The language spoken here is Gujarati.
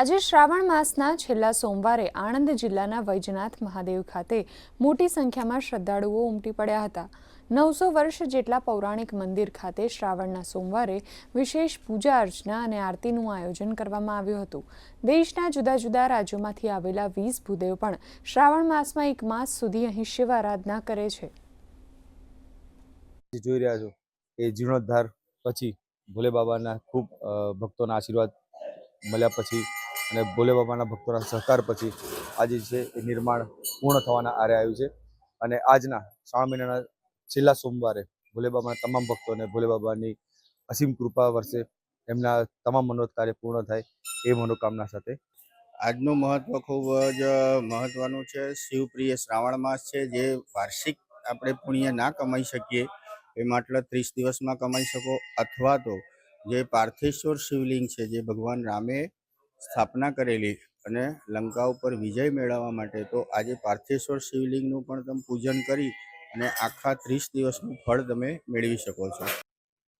આજે શ્રાવણ માસના છેલ્લા સોમવારે આણંદ જિલ્લાના વૈજનાથ મહાદેવ ખાતે મોટી સંખ્યામાં શ્રદ્ધાળુઓ ઉમટી પડ્યા હતા. નવસો વર્ષ જેટલા પૌરાણિક મંદિર ખાતે શ્રાવણના સોમવારે વિશેષ પૂજા અર્ચના અને આરતીનું આયોજન કરવામાં આવ્યું હતું. દેશના જુદા જુદા રાજ્યોમાંથી આવેલા વીસ ભૂદેવ પણ શ્રાવણ માસમાં એક માસ સુધી અહીં શિવ આરાધના કરે છે. જોઈ રહ્યા છો, એ જીર્ણોદ્ધાર પછી ભોલે બાબાના ખૂબ ભક્તોના આશીર્વાદ મળ્યા પછી અને ભોલે બાબાના ભક્તોના સહકાર પછી આજે છે એ નિર્માણ પૂર્ણ થવાના આરે આવ્યું છે. અને આજના શ્રાવણ મહિનાના છેલ્લા સોમવારે ભોલે બાબાના તમામ ભક્તોને ભોલે બાબાની અસીમ કૃપા વર્ષે એમના તમામ મનોરથ કાર્ય પૂર્ણ થાય એ મનોકામના સાથે આજનું મહત્વ ખૂબ જ મહત્વનું છે. શિવપ્રિય શ્રાવણ માસ છે. જે વાર્ષિક આપણે પુણ્ય ના કમાઈ શકીએ એ માટલા ત્રીસ દિવસમાં કમાઈ શકો અથવા તો જે પાર્થેશ્વર શિવલિંગ છે, જે ભગવાન રામે સ્થાપના કરેલી અને લંકા ઉપર વિજય મેળવવા માટે તો આજે પાર્થેશ્વર શિવલિંગનું પણ તમે પૂજન કરી અને આખા ત્રીસ દિવસનું ફળ તમે મેળવી શકો છો.